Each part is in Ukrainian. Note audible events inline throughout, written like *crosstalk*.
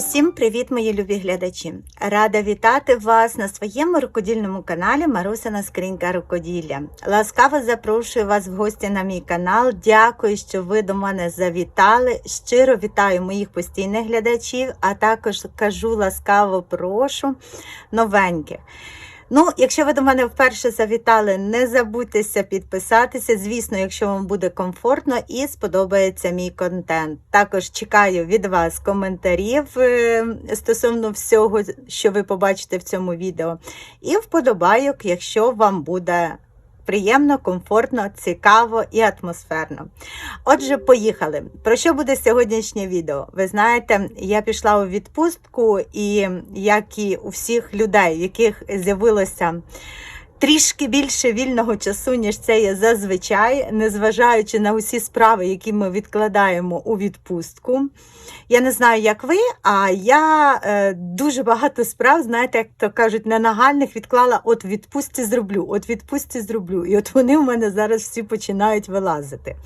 Усім привіт, мої любі глядачі! Рада вітати вас на своєму рукодільному каналі Марусина Скринька Рукоділля. Ласкаво запрошую вас в гості на мій канал. Дякую, що ви до мене завітали. Щиро вітаю моїх постійних глядачів, а також кажу ласкаво прошу новеньких. Ну, якщо ви до мене вперше завітали, не забудьтеся підписатися. Звісно, якщо вам буде комфортно і сподобається мій контент. Також чекаю від вас коментарів е, стосовно всього, що ви побачите в цьому відео. І вподобайок, якщо вам буде приємно, комфортно, цікаво і атмосферно. Отже, поїхали. Про що буде сьогоднішнє відео? Ви знаєте, я пішла у відпустку, і як і у всіх людей, в яких з'явилося. Трішки більше вільного часу, ніж це є зазвичай, незважаючи на усі справи, які ми відкладаємо у відпустку. Я не знаю, як ви, а я е, дуже багато справ, знаєте, як то кажуть, ненагальних відклала от відпустці зроблю, от відпустці зроблю. І от вони в мене зараз всі починають вилазити.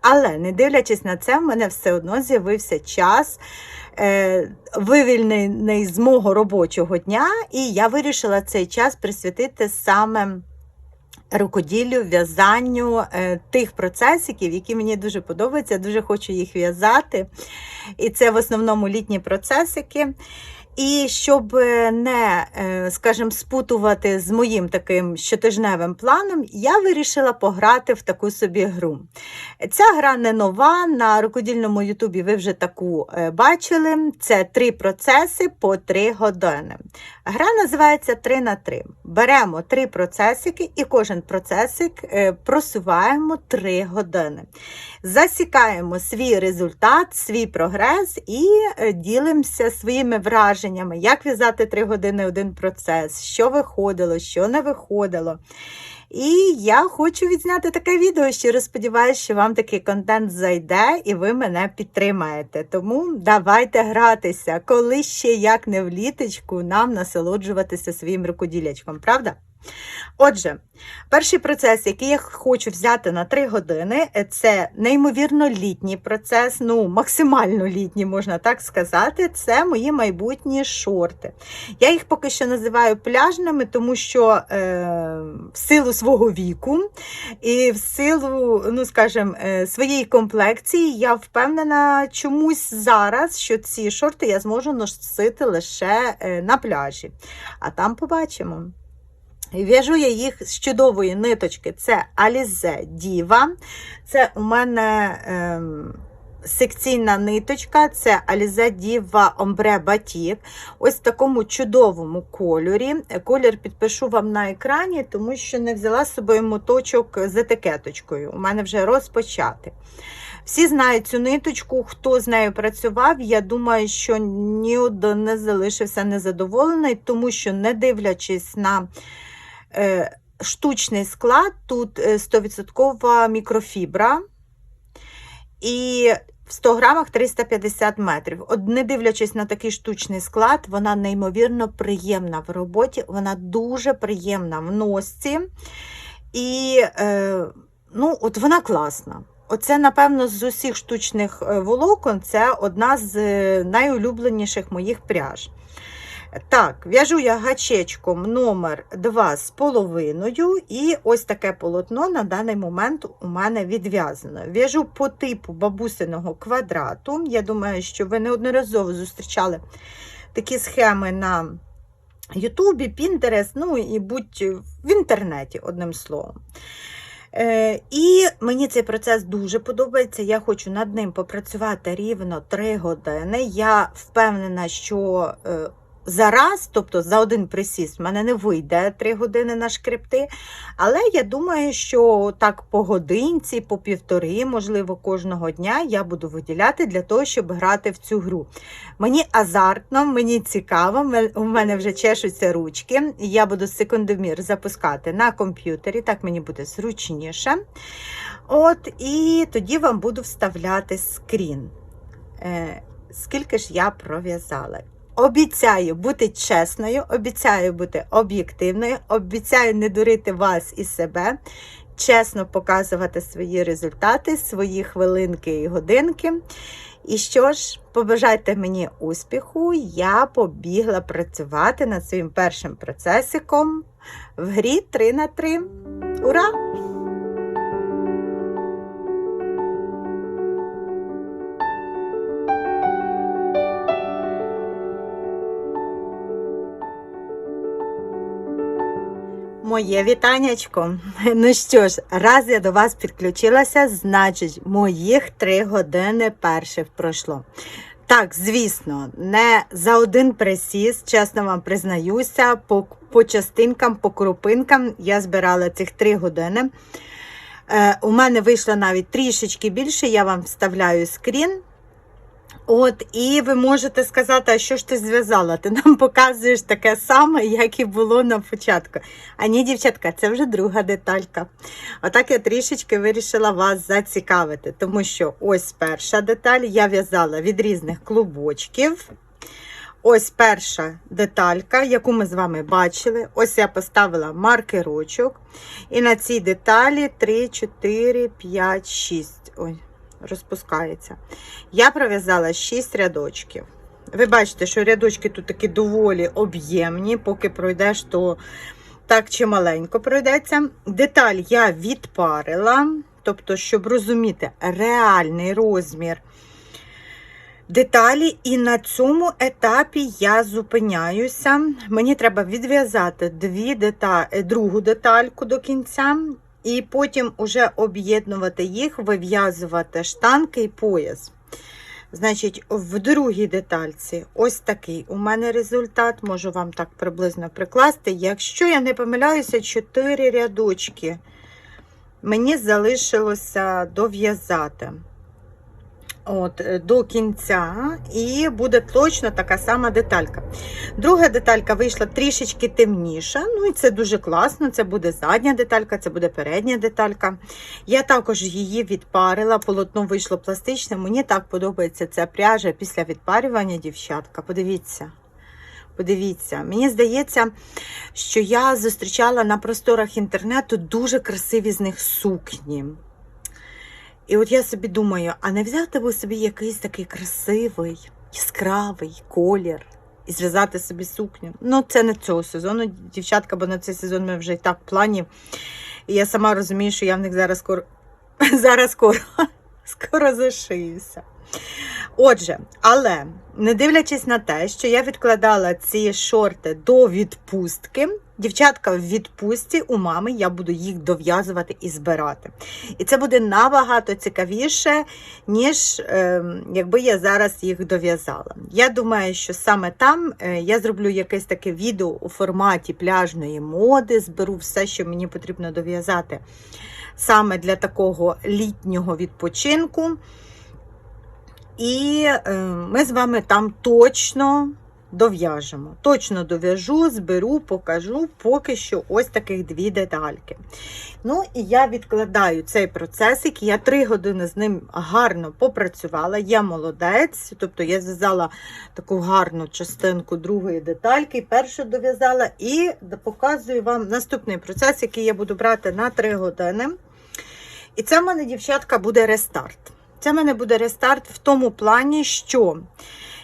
Але не дивлячись на це, в мене все одно з'явився час. Е, вивільнений з мого робочого дня, і я вирішила цей час присвятити саме рукоділлю, в'язанню е, тих процесиків, які мені дуже подобаються, дуже хочу їх в'язати. І це в основному літні процесики. І щоб не, е, скажімо, спутувати з моїм таким щотижневим планом, я вирішила пограти в таку собі гру. Ця гра не нова. На рукодільному Ютубі ви вже таку е, бачили. Це три процеси по три години. Гра називається 3 на 3. Беремо три процесики і кожен процесик е, просуваємо 3 години. Засікаємо свій результат, свій прогрес і ділимося своїми враженнями, як в'язати 3 години один процес, що виходило, що не виходило. І я хочу відзняти таке відео. Щиро сподіваюся, що вам такий контент зайде і ви мене підтримаєте. Тому давайте гратися, коли ще як не в літочку, нам насолоджуватися своїм рукоділячком, правда? Отже, перший процес, який я хочу взяти на 3 години, це неймовірно літній процес, ну, максимально літній, можна так сказати, це мої майбутні шорти. Я їх поки що називаю пляжними, тому що е, в силу свого віку і в силу, ну, скажімо, е, своєї комплекції, я впевнена чомусь зараз, що ці шорти я зможу носити лише е, на пляжі. А там побачимо. В'яжу я їх з чудової ниточки. Це Alize Diva. Це у мене ем, секційна ниточка, це Alize Diva Ombre Batik. Ось в такому чудовому кольорі. Колір підпишу вам на екрані, тому що не взяла з собою моточок з етикеточкою. У мене вже розпочати. Всі знають цю ниточку, хто з нею працював. Я думаю, що ні один не залишився незадоволений, тому що, не дивлячись на штучний склад, тут 100% е, мікрофібра. І в 100 грамах 350 метрів. От не дивлячись на такий штучний склад, вона неймовірно приємна в роботі, вона дуже приємна в носці. І е, ну, от вона класна. Оце, напевно, з усіх штучних волокон це одна з найулюбленіших моїх пряж. Так, в'яжу я гачечком номер 2 з половиною, і ось таке полотно на даний момент у мене відв'язано. В'яжу по типу бабусиного квадрату. Я думаю, що ви неодноразово зустрічали такі схеми на Ютубі, Пінтерес, ну і будь в інтернеті, одним словом. Е, І мені цей процес дуже подобається. Я хочу над ним попрацювати рівно 3 години. Я впевнена, що. Е, зараз, тобто за один присіст, в мене не вийде 3 години на шкрипти. Але я думаю, що так по годинці, по півтори, можливо, кожного дня я буду виділяти для того, щоб грати в цю гру. Мені азартно, мені цікаво, у мене вже чешуться ручки. Я буду секундомір запускати на комп'ютері, так мені буде зручніше. От, І тоді вам буду вставляти скрін. Е, Скільки ж я пров'язала? Обіцяю бути чесною, обіцяю бути об'єктивною, обіцяю не дурити вас і себе, чесно показувати свої результати, свої хвилинки і годинки. І що ж, побажайте мені успіху, я побігла працювати над своїм першим процесиком в грі 3 на 3. Ура! Моє вітаннячко. *laughs* Ну що ж, раз я до вас підключилася, значить, моїх три години перших пройшло. Так, звісно, не за один присіст, чесно вам признаюся, по, по частинкам, по крупинкам я збирала цих три години. Е, у мене вийшло навіть трішечки більше, я вам вставляю скрін. От, і ви можете сказати, а що ж ти зв'язала? Ти нам *laughs* показуєш таке саме, як і було на початку. А ні, дівчатка, це вже друга деталька. Отак я трішечки вирішила вас зацікавити, тому що ось перша деталь я в'язала від різних клубочків. Ось перша деталька, яку ми з вами бачили. Ось я поставила маркерочок. І на цій деталі 3, 4, 5, 6. Ой, розпускається. Я пров'язала 6 рядочків. Ви бачите, що рядочки тут такі доволі об'ємні, поки пройдеш, то так чи маленько пройдеться. Деталь я відпарила, тобто, щоб розуміти реальний розмір деталі, і на цьому етапі я зупиняюся. Мені треба відв'язати дві деталь, другу детальку до кінця, і потім уже об'єднувати їх, вив'язувати штанки і пояс. Значить, в другій детальці ось такий у мене результат, можу вам так приблизно прикласти. Якщо я не помиляюся, 4 рядочки мені залишилося дов'язати от, е, до кінця, і буде точно така сама деталька. Друга деталька вийшла трішечки темніша, ну і це дуже класно. Це буде задня деталька, це буде передня деталька. Я також її відпарила, полотно вийшло пластичне. Мені так подобається ця пряжа після відпарювання, дівчатка. Подивіться. Подивіться, мені здається, що я зустрічала на просторах інтернету дуже красиві з них сукні. І от я собі думаю, а не взяти би собі якийсь такий красивий, яскравий колір і зв'язати собі сукню. Ну, це не цього сезону, дівчатка, бо на цей сезон ми вже і так в плані. І я сама розумію, що я в них зараз скоро *laughs* зараз скоро, *laughs* скоро зашиюся. Отже, але не дивлячись на те, що я відкладала ці шорти до відпустки, дівчатка в відпустці у мами я буду їх дов'язувати і збирати. І це буде набагато цікавіше, ніж е, якби я зараз їх дов'язала. Я думаю, що саме там е, я зроблю якесь таке відео у форматі пляжної моди, зберу все, що мені потрібно дов'язати саме для такого літнього відпочинку. І е, ми з вами там точно дов'яжемо. Точно дов'яжу, зберу, покажу поки що ось таких дві детальки. Ну, і я відкладаю цей процесик. Я три години з ним гарно попрацювала. Я молодець, тобто я зв'язала таку гарну частинку другої детальки, першу дов'язала, і показую вам наступний процес, який я буду брати на три години. І це в мене, дівчатка, буде рестарт. Це в мене буде рестарт в тому плані, що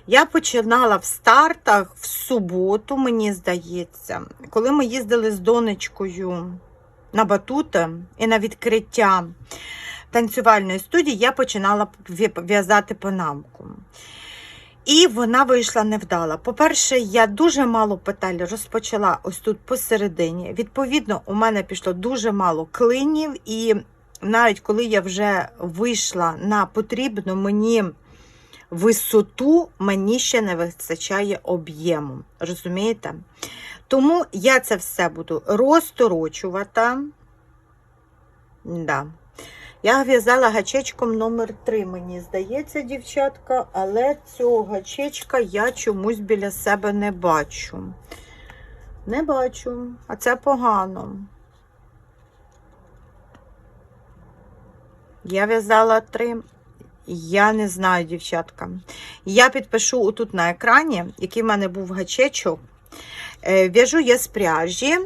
я починала в стартах в суботу, мені здається, коли ми їздили з донечкою на батути і на відкриття танцювальної студії, я починала в'язати панамку. І вона вийшла невдала. По-перше, я дуже мало петель розпочала ось тут посередині. Відповідно, у мене пішло дуже мало клинів, і навіть коли я вже вийшла на потрібну мені висоту, мені ще не вистачає об'єму. Розумієте? Тому я це все буду розторочувати. Да. Я в'язала гачечком номер 3 мені здається, дівчатка, але цього гачечка я чомусь біля себе не бачу. Не бачу, а це погано. Я в'язала три. Я не знаю, дівчатка. Я підпишу тут на екрані, який в мене був гачечок. Е, в'яжу я з пряжі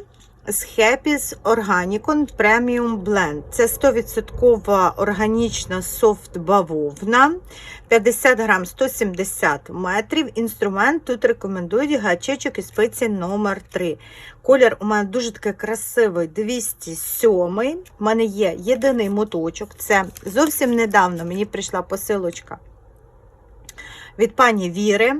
з Happy's Organicon Premium Blend. Це 100% органічна софт бавовна, 50 грам 170 метрів. Інструмент тут рекомендують гачечок і спиці номер 3 Колір у мене дуже такий красивий 207. У мене є єдиний моточок. Це зовсім недавно мені прийшла посилочка від пані Віри.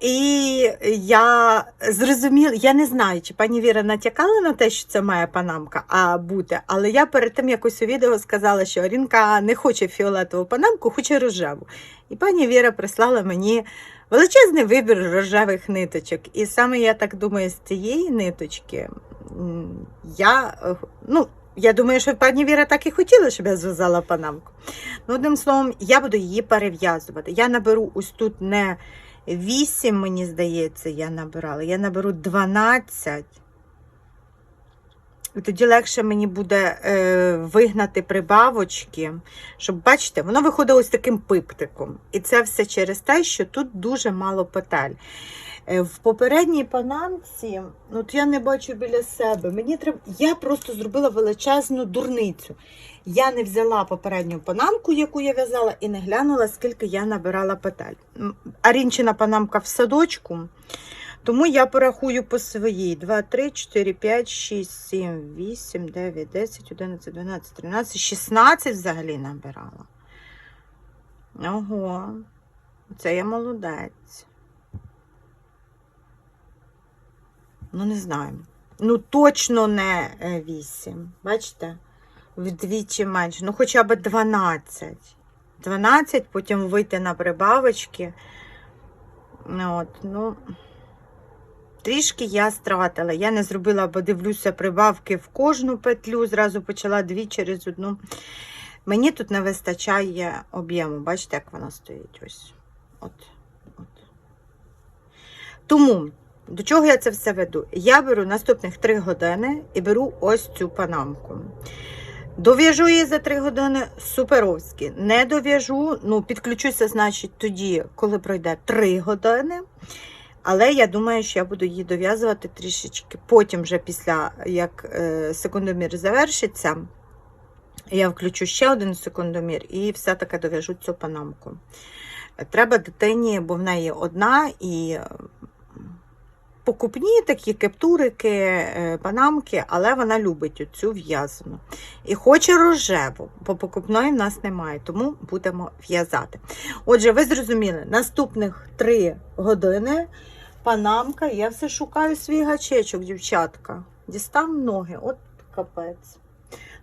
І я зрозуміла, я не знаю, чи пані Віра натякала на те, що це має панамка а бути, але я перед тим якось у відео сказала, що Арінка не хоче фіолетову панамку, хоче рожеву. І пані Віра прислала мені величезний вибір рожевих ниточок. І саме я так думаю, з цієї ниточки я, ну, я думаю, що пані Віра так і хотіла, щоб я зв'язала панамку. Ну, одним словом, я буду її перев'язувати. Я наберу ось тут не 8, мені здається, я набирала. Я наберу 12. І тоді легше мені буде е, вигнати прибавочки, щоб, бачите, воно виходить ось таким пиптиком. І це все через те, що тут дуже мало петель. Е, в попередній панамці, ну, от я не бачу біля себе. Мені треба. Я просто зробила величезну дурницю. Я не взяла попередню панамку, яку я в'язала, і не глянула, скільки я набирала петель. Арінчина панамка в садочку. Тому я порахую по своїй. 2, 3, 4, 5, 6, 7, 8, 9, 10, 11, 12, 13, 16 взагалі набирала. Ого, це я молодець. Ну, не знаю. Ну, точно не 8. Бачите? Вдвічі менше. Ну, хоча б 12. 12, потім вийти на прибавочки. Ну, От, ну, трішки я стратила. Я не зробила, бо дивлюся, прибавки в кожну петлю. Зразу почала дві через одну. Мені тут не вистачає об'єму. Бачите, як вона стоїть? Ось. От. От. Тому. До чого я це все веду? Я беру наступних 3 години і беру ось цю панамку. Дов'яжу її за 3 години суперовськи. Не дов'яжу, ну, підключуся, значить, тоді, коли пройде 3 години. Але я думаю, що я буду її дов'язувати трішечки. Потім, вже після як е, секундомір завершиться, я включу ще один секундомір і все-таки дов'яжу цю панамку. Треба дитині, бо в неї одна і покупні такі кептурики, е, панамки, але вона любить оцю в'язану. І хоче рожеву, бо покупної в нас немає, тому будемо в'язати. Отже, ви зрозуміли, наступних 3 години панамка, я все шукаю свій гачечок, дівчатка. Дістав ноги, от капець.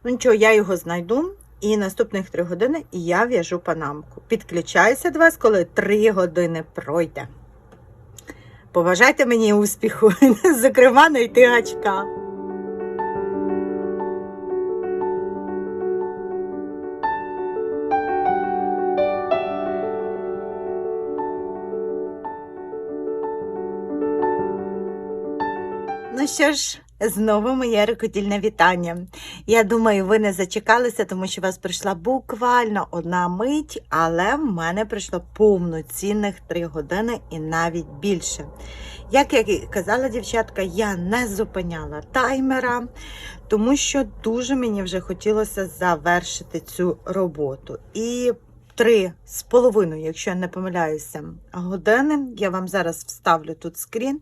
Ну нічого, я його знайду. І наступних 3 години я в'яжу панамку. Підключаюся до вас, коли 3 години пройде. Побажайте мені успіху, *laughs* зокрема, знайти гачка. Ну що ж, знову моє рукодільне вітання. Я думаю, ви не зачекалися, тому що у вас прийшла буквально одна мить, але в мене прийшло повноцінних 3 години і навіть більше. Як я і казала дівчатка, я не зупиняла таймера, тому що дуже мені вже хотілося завершити цю роботу. І три з половиною, якщо я не помиляюся, години. Я вам зараз вставлю тут скрін.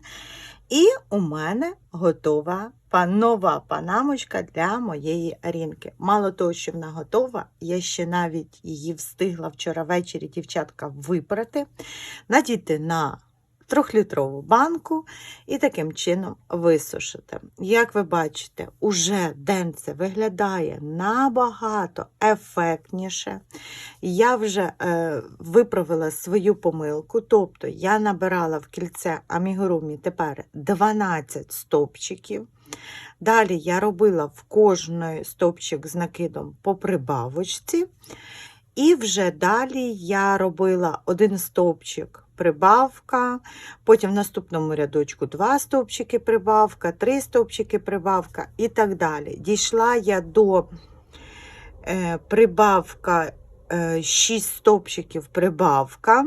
І у мене готова нова панамочка для моєї арінки. Мало того, що вона готова, я ще навіть її встигла вчора ввечері дівчатка випрати, надіти на трьохлітрову банку і таким чином висушити. Як ви бачите, уже денце виглядає набагато ефектніше. Я вже е, виправила свою помилку, тобто я набирала в кільце амігурумі тепер 12 стовпчиків. Далі я робила в кожний стовпчик з накидом по прибавочці. І вже далі я робила один стовпчик прибавка, потім в наступному рядочку два стовпчики прибавка, три стовпчики прибавка і так далі. Дійшла я до е, прибавка е, 6 стовпчиків прибавка.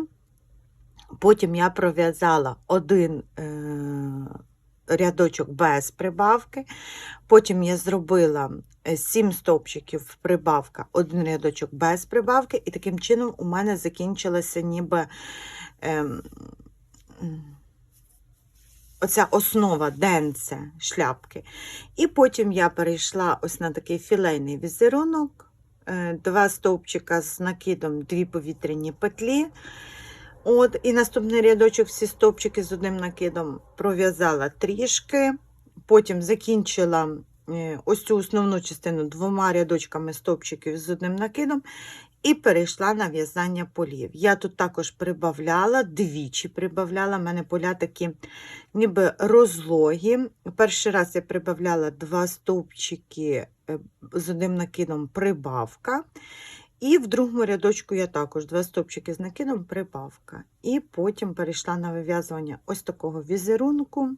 Потім я пров'язала один е, рядочок без прибавки. Потім я зробила 7 стовпчиків прибавка, один рядочок без прибавки, і таким чином у мене закінчилася ніби ем, оця основа денце шляпки. І потім я перейшла ось на такий філейний візерунок, е, два стовпчика з накидом, дві повітряні петлі. От, і наступний рядочок всі стовпчики з одним накидом пров'язала трішки, потім закінчила е, ось цю основну частину двома рядочками стовпчиків з одним накидом і перейшла на в'язання полів. Я тут також прибавляла, двічі прибавляла, в мене поля такі ніби розлогі. Перший раз я прибавляла два стовпчики е, з одним накидом прибавка. І в другому рядочку я також два стовпчики з накидом прибавка. І потім перейшла на вив'язування ось такого візерунку.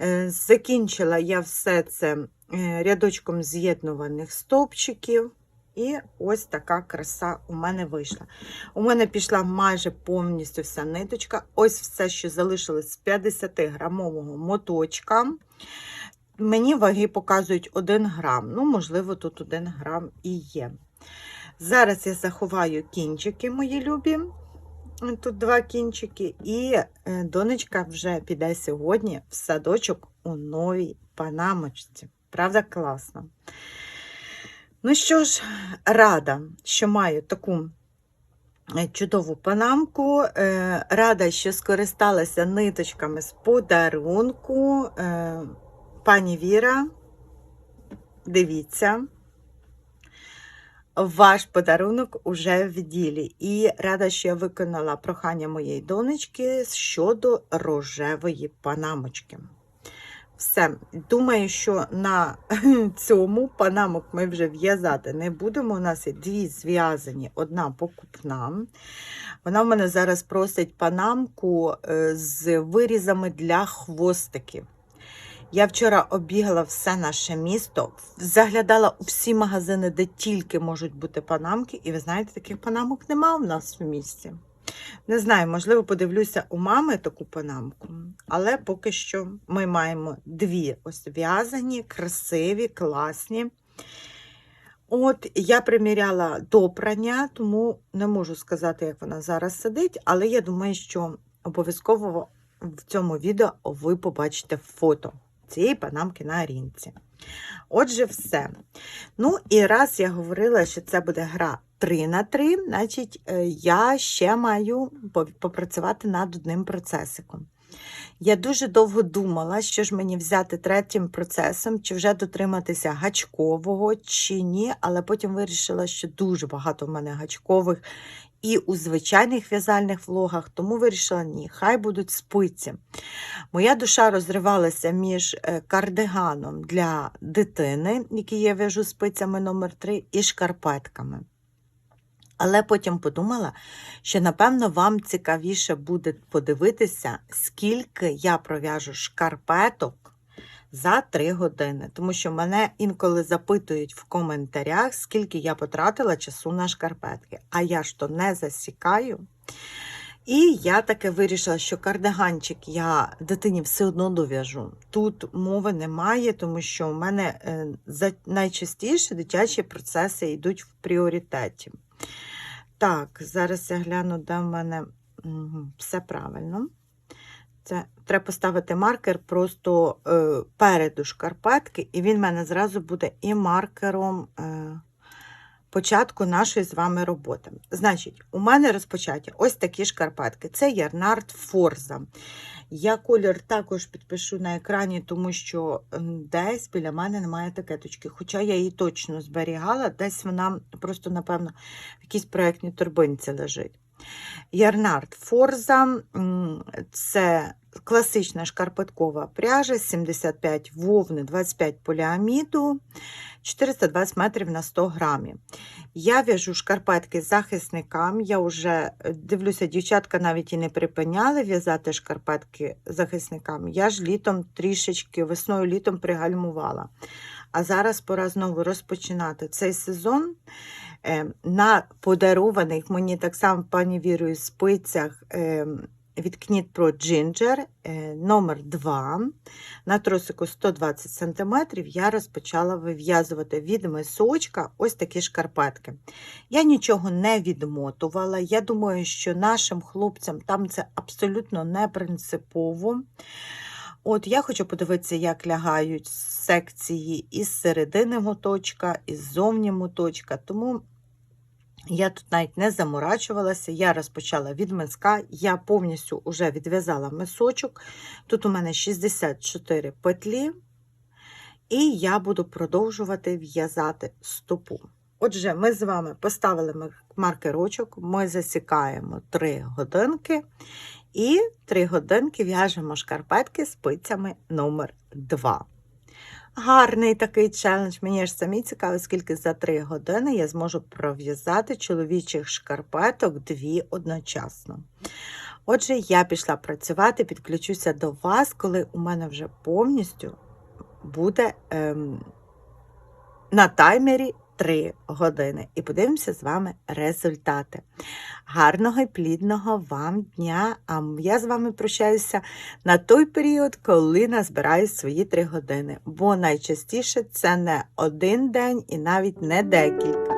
Е, Закінчила я все це е, рядочком з'єднуваних стовпчиків. І ось така краса у мене вийшла. У мене пішла майже повністю вся ниточка. Ось все, що залишилось з 50-грамового моточка. Мені ваги показують 1 грам. Ну, можливо, тут 1 грам і є. Зараз я заховаю кінчики, мої любі. Тут два кінчики, і е, донечка вже піде сьогодні в садочок у новій панамочці. Правда, класно. Ну що ж, рада, що маю таку е, чудову панамку. Е, Рада, що скористалася ниточками з подарунку. Пані Віра, дивіться. Ваш подарунок уже в ділі. І рада, що я виконала прохання моєї донечки щодо рожевої панамочки. Все, думаю, що на *laughs* цьому панамок ми вже в'язати не будемо. У нас є дві зв'язані, одна покупна. Вона в мене зараз просить панамку е, з вирізами для хвостиків. Я вчора обігала все наше місто, заглядала у всі магазини, де тільки можуть бути панамки, і ви знаєте, таких панамок нема в нас в місті. Не знаю, можливо, подивлюся у мами таку панамку, але поки що ми маємо дві ось в'язані, красиві, класні. От я приміряла до прання, тому не можу сказати, як вона зараз сидить, але я думаю, що обов'язково в цьому відео ви побачите фото цієї панамки на рінці. Отже, все. Ну, і раз я говорила, що це буде гра 3 на 3, значить, е, я ще маю попрацювати над одним процесиком. Я дуже довго думала, що ж мені взяти третім процесом, чи вже дотриматися гачкового, чи ні, але потім вирішила, що дуже багато в мене гачкових і у звичайних в'язальних влогах, тому вирішила ні, хай будуть спиці. Моя душа розривалася між е, кардиганом для дитини, який я в'яжу спицями номер 3 і шкарпетками. Але потім подумала, що напевно вам цікавіше буде подивитися, скільки я пров'яжу шкарпеток за 3 години. Тому що мене інколи запитують в коментарях, скільки я потратила часу на шкарпетки. А я ж то не засікаю. І я таки вирішила, що кардиганчик я дитині все одно дов'яжу. Тут мови немає, тому що у мене е, найчастіше дитячі процеси йдуть в пріоритеті. Так, зараз я гляну, де в мене все правильно. Це треба поставити маркер просто е, переду шкарпетки, і він в мене зразу буде і маркером е, початку нашої з вами роботи. Значить, у мене розпочаті ось такі шкарпетки. Це Ярнард Форза. Я колір також підпишу на екрані, тому що десь біля мене немає етикеточки. Хоча я її точно зберігала, десь вона просто, напевно, в якійсь проєктній торбинці лежить. Ярнард Форза це класична шкарпеткова пряжа, 75 вовни, 25 поліаміду, 420 метрів на 100 грамів. Я в'яжу шкарпетки захисникам. Я вже дивлюся, дівчатка навіть і не припиняли в'язати шкарпетки захисникам. Я ж літом трішечки, весною літом пригальмувала. А зараз пора знову розпочинати цей сезон. Е, На подарованих мені так само пані Вірою спицях е, від Knit Pro Ginger е, номер 2 на тросику 120 см я розпочала вив'язувати від мисочка ось такі шкарпетки. Я нічого не відмотувала. Я думаю, що нашим хлопцям там це абсолютно не принципово. От я хочу подивитися, як лягають секції із середини моточка, із зовні моточка. Тому я тут навіть не заморачувалася, я розпочала від миска, я повністю вже відв'язала мисочок. Тут у мене 64 петлі, і я буду продовжувати в'язати стопу. Отже, ми з вами поставили маркерочок, ми засікаємо 3 годинки, і 3 годинки в'яжемо шкарпетки спицями номер 2. Гарний такий челендж. Мені ж самі цікаво, скільки за 3 години я зможу пров'язати чоловічих шкарпеток дві одночасно. Отже, я пішла працювати, підключуся до вас, коли у мене вже повністю буде ем, на таймері 3 години. І подивимося з вами результати. Гарного і плідного вам дня! А я з вами прощаюся на той період, коли назбираю свої 3 години. Бо найчастіше це не один день і навіть не декілька.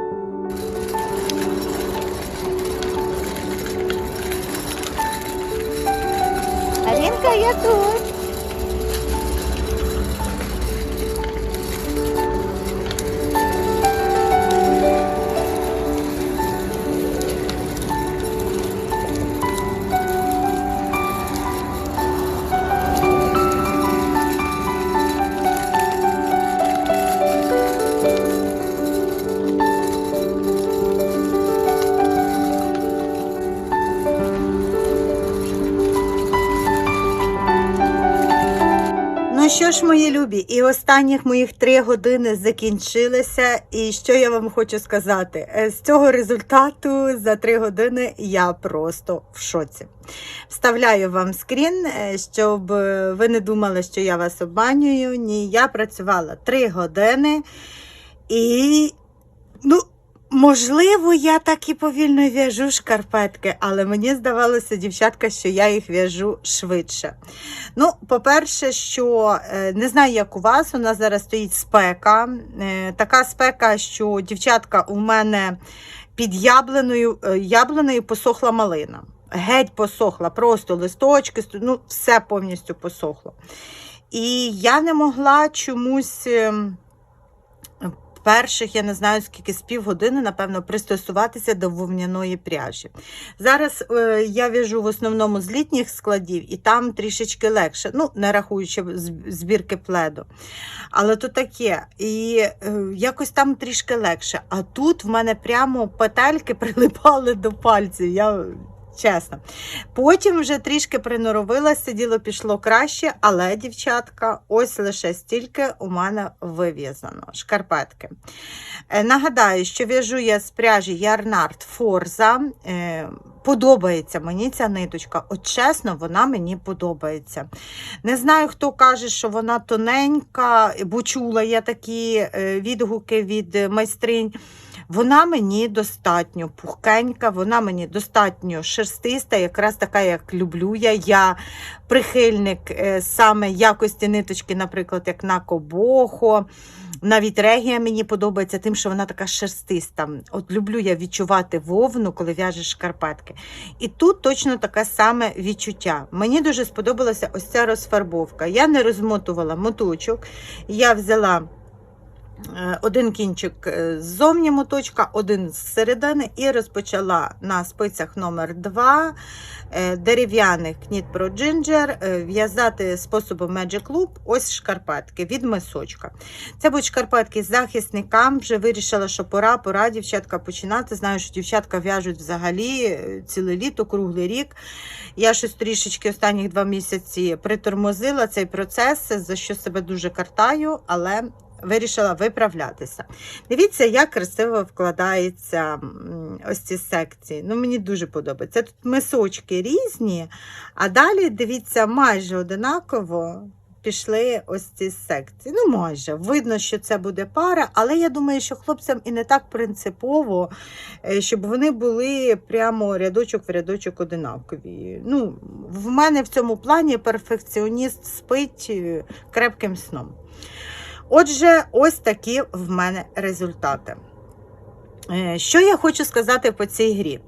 Арінка, я тут. Ж, і останніх моїх три години закінчилися. І що я вам хочу сказати? Е, З цього результату за три години я просто в шоці. Вставляю вам скрін, е, щоб е, ви не думали, що я вас обманюю. Ні, я працювала три години і. Ну, Можливо, я так і повільно в'яжу шкарпетки, але мені здавалося, дівчатка, що я їх в'яжу швидше. Ну, по-перше, що е, не знаю, як у вас, у нас зараз стоїть спека. Е, Така спека, що дівчатка у мене під яблуною, е, яблуною посохла малина. Геть посохла, просто листочки, ну, все повністю посохло. І я не могла чомусь. Перших, я не знаю, скільки з півгодини, напевно, пристосуватися до вовняної пряжі. Зараз е, я в'яжу в основному з літніх складів, і там трішечки легше, ну, не рахуючи збірки пледу. Але то таке. І е, якось там трішки легше. А тут в мене прямо петельки *laughs* прилипали до пальців. Я чесно. Потім вже трішки приноровилася, діло пішло краще, але, дівчатка, ось лише стільки у мене вив'язано шкарпетки. Е, Нагадаю, що в'яжу я з пряжі Ярнард Форза. Е, Подобається мені ця ниточка. От чесно, вона мені подобається. Не знаю, хто каже, що вона тоненька, бо чула я такі е, відгуки від майстринь. Вона мені достатньо пухкенька, вона мені достатньо шерстиста, якраз така, як люблю я. Я прихильник е, саме якості ниточки, наприклад, як на Кобохо. Навіть регія мені подобається тим, що вона така шерстиста. От люблю я відчувати вовну, коли в'яжеш шкарпетки. І тут точно таке саме відчуття. Мені дуже сподобалася ось ця розфарбовка. Я не розмотувала моточок. Я взяла один кінчик е, ззовні моточка, один з середини, і розпочала на спицях номер 2 дерев'яних Knit Pro Ginger е, в'язати способом Magic Loop ось шкарпетки від мисочка. Це будуть шкарпетки з захисникам. Вже вирішила, що пора, пора дівчатка починати. Знаю, що дівчатка в'яжуть взагалі е, ціле літо, круглий рік. Я щось трішечки останніх два місяці притормозила цей процес, за що себе дуже картаю, але вирішила виправлятися. Дивіться, як красиво вкладаються ось ці секції. Ну, мені дуже подобається. Тут мисочки різні, а далі, дивіться, майже одинаково пішли ось ці секції. Ну, майже. Видно, що це буде пара, але я думаю, що хлопцям і не так принципово, е, щоб вони були прямо рядочок в рядочок одинакові. Ну, в мене в цьому плані перфекціоніст спить е, крепким сном. Отже, ось такі в мене результати. Е, Що я хочу сказати по цій грі?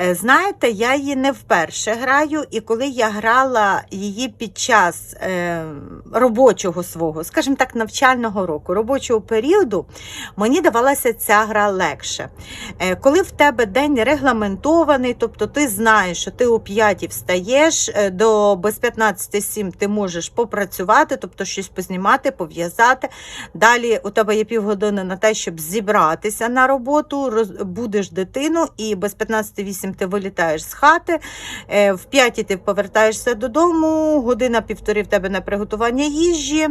Е, Знаєте, я її не вперше граю, і коли я грала її під час е, робочого свого, скажімо так, навчального року, робочого періоду, мені давалася ця гра легше. Е, коли в тебе день регламентований, тобто ти знаєш, що ти о 5 встаєш, до без 15-7 ти можеш попрацювати, тобто щось познімати, пов'язати. Далі у тебе є півгодини на те, щоб зібратися на роботу, будеш дитину, і без 15-8 ти вилітаєш з хати. Е, В 5 ти повертаєшся додому, година-півтори в тебе на приготування їжі.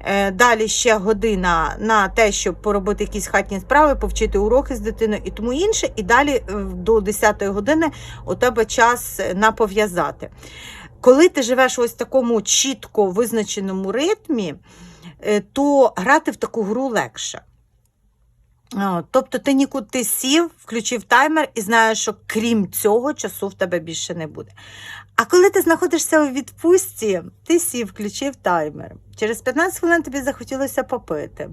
Е, Далі ще година на те, щоб поробити якісь хатні справи, повчити уроки з дитиною і тому інше. І далі е, до 10 години у тебе час е, на пов'язати. Коли ти живеш ось в такому чітко визначеному ритмі, то грати в таку гру легше. Тобто ти нікуди сів, включив таймер і знаєш, що крім цього часу в тебе більше не буде. А коли ти знаходишся у відпустці, ти сів, включив таймер. Через 15 хвилин тобі захотілося попити.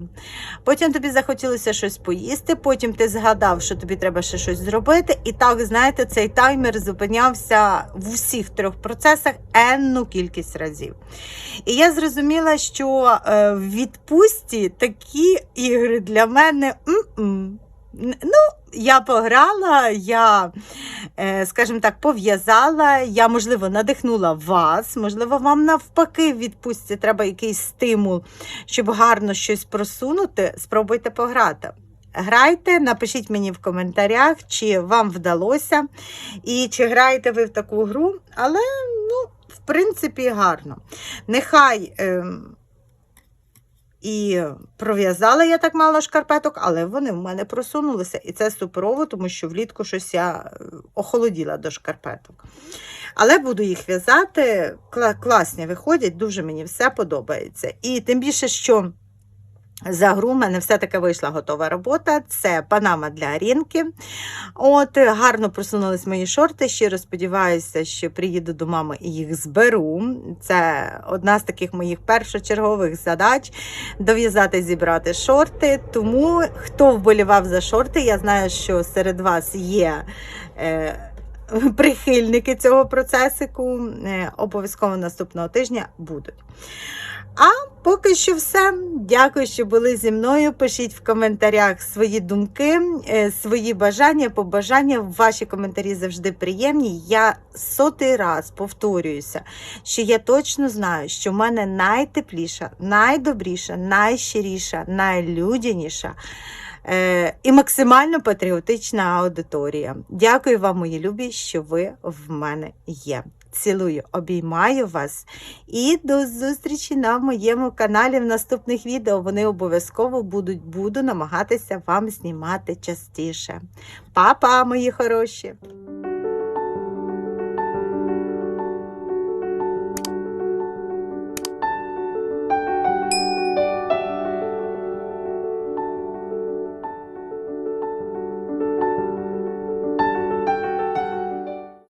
Потім тобі захотілося щось поїсти, потім ти згадав, що тобі треба ще щось зробити. І так, знаєте, цей таймер зупинявся в усіх трьох процесах енну кількість разів. І я зрозуміла, що е, в відпустці такі ігри для мене. м-м. Ну, я пограла, я, е, скажімо так, пов'язала, я, можливо, надихнула вас, можливо, вам навпаки відпустці треба якийсь стимул, щоб гарно щось просунути. Спробуйте пограти. Грайте, напишіть мені в коментарях, чи вам вдалося, і чи граєте ви в таку гру, але, ну, в принципі, гарно. Нехай. ем, і пров'язала я так мало шкарпеток, але вони в мене просунулися. І це суперово, тому що влітку щось я е, охолоділа до шкарпеток. Але буду їх в'язати. Класні виходять, дуже мені все подобається. І тим більше, що за гру в мене все-таки вийшла готова робота. Це панама для Арінки. От, гарно просунулись мої шорти. Щиро сподіваюся, що приїду до мами і їх зберу. Це одна з таких моїх першочергових задач дов'язати зібрати шорти. Тому хто вболівав за шорти, я знаю, що серед вас є. Е, Прихильники цього процесику е, обов'язково наступного тижня будуть. А поки що все. Дякую, що були зі мною. Пишіть в коментарях свої думки, е, свої бажання, побажання. Ваші коментарі завжди приємні. Я сотий раз повторююся, що я точно знаю, що в мене найтепліша, найдобріша, найщиріша, найлюдяніша. е, І максимально патріотична аудиторія. Дякую вам, мої любі, що ви в мене є. Цілую, обіймаю вас і до зустрічі на моєму каналі в наступних відео. Вони обов'язково будуть, буду намагатися вам знімати частіше. Па-па, мої хороші!